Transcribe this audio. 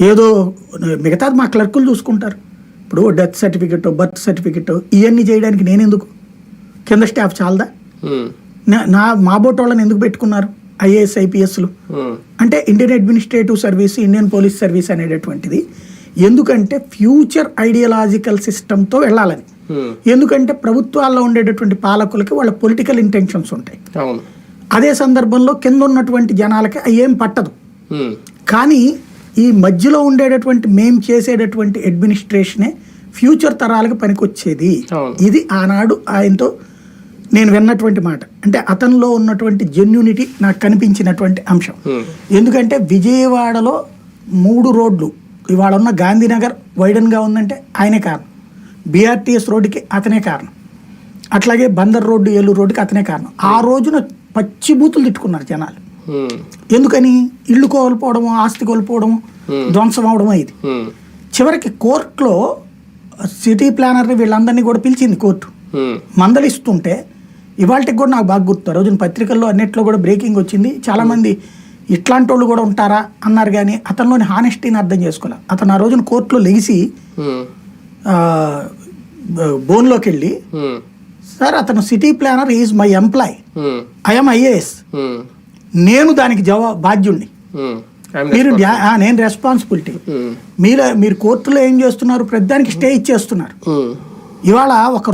ఏదో మిగతాది మా క్లర్కులు చూసుకుంటారు. ఇప్పుడు డెత్ సర్టిఫికెట్ బర్త్ సర్టిఫికెట్ ఇవన్నీ చేయడానికి నేను ఎందుకు కింద స్టాఫ్ చాలదా? నా- నా మా బోట్ వాళ్ళని ఎందుకు పెట్టుకున్నారు? ఐఏఎస్ ఐపీఎస్లు? అంటే Indian administrative service Indian police service అనేటటువంటిది. ఎందుకంటే ఫ్యూచర్ ఐడియలాజికల్ సిస్టంతో వెళ్ళాలని ఎందుకంటే ప్రభుత్వాల్లో ఉండేటటువంటి పాలకులకి వాళ్ళ పొలిటికల్ ఇంటెన్షన్స్ ఉంటాయి. అదే సందర్భంలో కింద ఉన్నటువంటి జనాలకి అవి ఏం పట్టదు కానీ ఈ మధ్యలో ఉండేటటువంటి మేం చేసేటటువంటి అడ్మినిస్ట్రేషనే ఫ్యూచర్ తరాలకు పనికొచ్చేది. ఇది ఆనాడు ఆయనతో నేను విన్నటువంటి మాట. అంటే అతనిలో ఉన్నటువంటి జెన్యునిటీ నాకు కనిపించినటువంటి అంశం. ఎందుకంటే విజయవాడలో మూడు రోడ్లు ఇవాళ ఉన్న గాంధీనగర్ వైడన్గా ఉందంటే ఆయనే కారణం. బీఆర్టీఎస్ రోడ్డుకి అతనే కారణం. అట్లాగే బందర్ రోడ్డు ఏలూరు రోడ్డుకి అతనే కారణం. ఆ రోజున పచ్చి బూతులు తిట్టుకున్నారు జనాలు. ఎందుకని? ఇల్లు కోల్పోవడము ఆస్తి కోల్పోవడము ధ్వంసం అవడం ఇది. చివరికి కోర్టులో సిటీ ప్లానర్ని వీళ్ళందరినీ కూడా పిలిచింది కోర్టు. మందలిస్తుంటే ఇవాళకి కూడా నాకు బాగా గుర్తు. రోజున పత్రికల్లో అన్నిట్లో కూడా బ్రేకింగ్ వచ్చింది. చాలా మంది ఇట్లాంటి వాళ్ళు కూడా ఉంటారా అన్నారు కానీ అతనిలోని హానెస్టీని అర్థం చేసుకోవాలి అతను ఆ రోజున కోర్టులో లెగిసి బోన్లోకి వెళ్ళి సార్ అతను city planner is my employ. I'm IAS. నేను దానికి జవా బాధ్యుణ్ణి. మీరు నేను రెస్పాన్సిబిలిటీ మీరు మీరు కోర్టులో ఏం చేస్తున్నారు? ప్రతిదానికి స్టే ఇచ్చేస్తున్నారు. ఇవాళ ఒక